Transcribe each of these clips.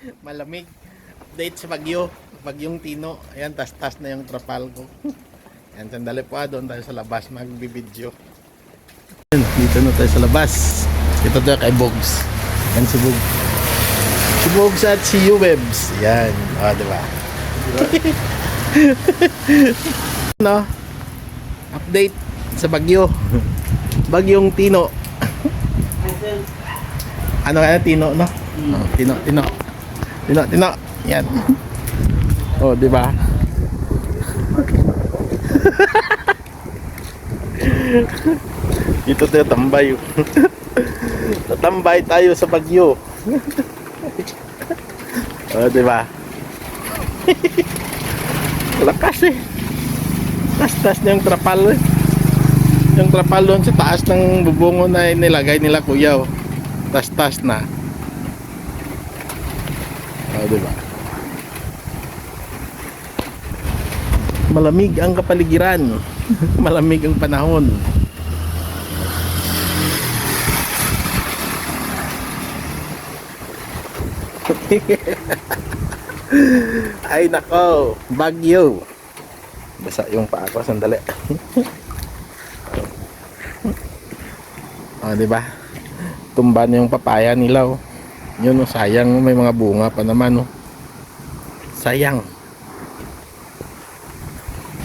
Malamig. Update sa Bagyo. Bagyong Tino. Ayan, tas-tas na yung trapal ko. Ayan, sandali po ah, doon tayo sa labas magbibideo. Ayan, dito na tayo sa labas. Dito tayo kay Bogs. Ayan si Bogs. Si Bogs at si Uwebs. Ayan. O, di ba? no? Update sa Bagyo. Bagyong Tino. ano kaya Tino, no? Oh, Tino, Tino. Tino, Tino. Yan. Oh, di ba? Dito tayo tambay. Tatambay tayo sa Bagyo. oh, di ba? Lakas eh. Tas-tas na yung trapal eh. Yung trapal doon sa taas ng bubungo na nilagay nila kuya oh. Tas-tas na. Oh, di ba? Malamig ang kapaligiran. Malamig ang panahon. Ay nako, bagyo. Basa yung paa ko, sandali. oh, di ba? Tumba na yung papaya nila oh. Yun oh, sayang may mga bunga pa naman oh. Sayang.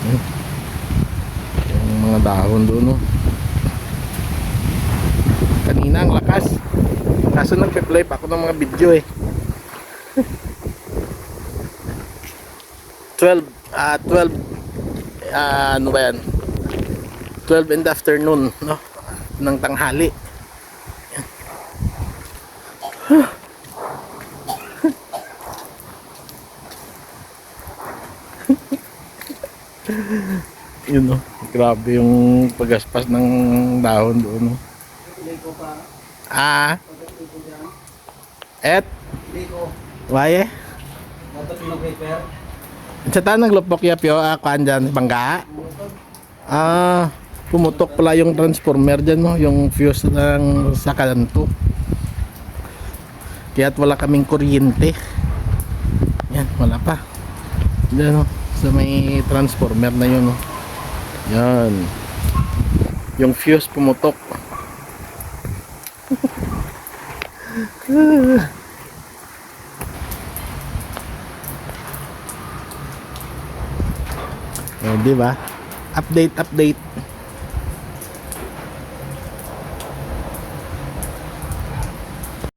Hmm. Yung mga dahon doon oh. Kanina ang lakas. Kaso nagpe-play pa ako ng mga video eh. 12 ah 12 ah ano ba yan 12 in the afternoon no ng tanghali yun no grabe yung pagaspas ng dahon doon no ah et waye sa tanang lupok ya pio ah, kuan dyan, bangga. Ah, pumutok pala yung transformer dyan mo, yung fuse ng sa kanto. Kaya't wala kaming kuryente. Yan, wala pa. Diyan oh, sa may transformer na yun oh. Yan. Yung fuse pumutok. Oh, di ba? Update, update.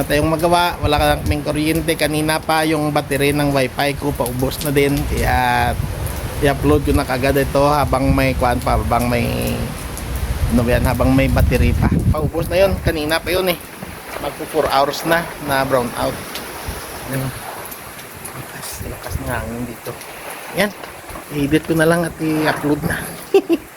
Tayong magawa, wala ka kaming kuryente. Kanina pa yung battery ng wifi ko paubos na din. Kaya i-upload ko na kagad ito habang may kuan pa, habang may ano yan, habang may battery pa. Paubos na yun, kanina pa yun eh. Magpo 4 hours na na brown out. Yan. Lakas, lakas ng hangin dito. Yan. I-edit ko na lang at i-upload na.